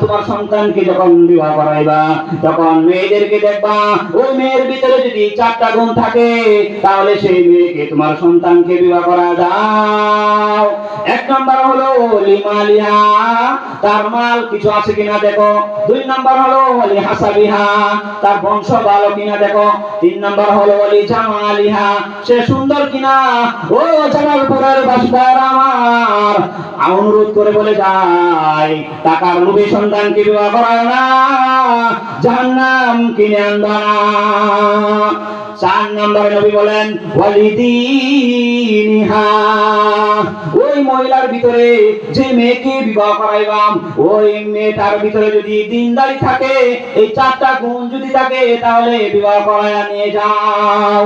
তোমার সন্তানকে যখন বিবাহ করাইবা, তখন মেয়েদেরকে দেখবা, ওই মেয়ের ভিতরে যদি চারটা গুণ থাকে, তাহলে সেই মেয়েকে তোমার সন্তানকে বিবাহ করা দাও এক নম্বর হলো লিমালিহা, তার মাল কিছু আছে কিনা দেখো? দুই নম্বর হলো অলি হাসাবিহা, তার বংশ ভালো কিনা দেখো? তিন নম্বর হলো অলি জামালিহা, সে সুন্দর কিনা? ও জামালপুরের বাসদার আমার। অনুরোধ করে বলে যায় টাকার লোভী সন্তানকে বিবাহ করায় না, জাহান্নাম কিনে আনবা চার নম্বরে নবী বলেন ওই মহিলার ভিতরে যে মেয়েকে বিবাহ করাইবাম, ওই মেয়েটার ভিতরে যদি দিনদারি থাকে, এই চারটা গুণ যদি থাকে, তাহলে বিবাহ করাইয়া নিয়ে যাও।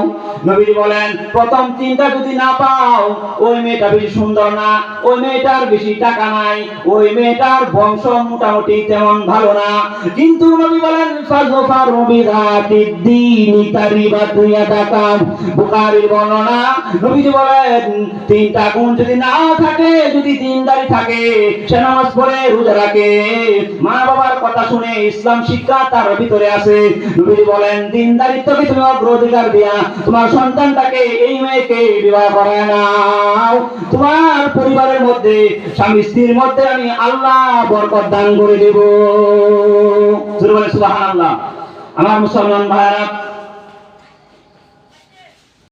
নবীজি বলেন, প্রথম তিনটা যদি না পাও, ওই মেয়েটা বেশি সুন্দর না, ওই মেয়েটার বেশি টাকা নাই, ওই মেয়েটার বংশ মোটামুটি তেমন ভালো না। কিন্তু নবী বলেন ফাজফার বিদাতি দ্বীনি তারিবাত ইয়াদাকাম বুখারীর বর্ণনা, নবীজি বলেন, তিনটা গুণ যদি না থাকে, যদি দিনদারি থাকে, সে নামাজ পড়ে, রোজা রাখে। মা বাবার কথা শুনে ইসলাম শিক্ষা তার ভিতরে আছে নবীজি বলেন, দিনদারিত্বকে তুমি অগ্রাধিকার দিয়া, তোমার সন্তানটাকে এই মেয়েকে বিবাহ করায় নাও। তোমার পরিবারের মধ্যে, স্বামী স্ত্রীর মধ্যে আমি আল্লাহ বরকত দান করে দেব। সুবাহ আল্লাহ আমার মুসলমান ভাইরা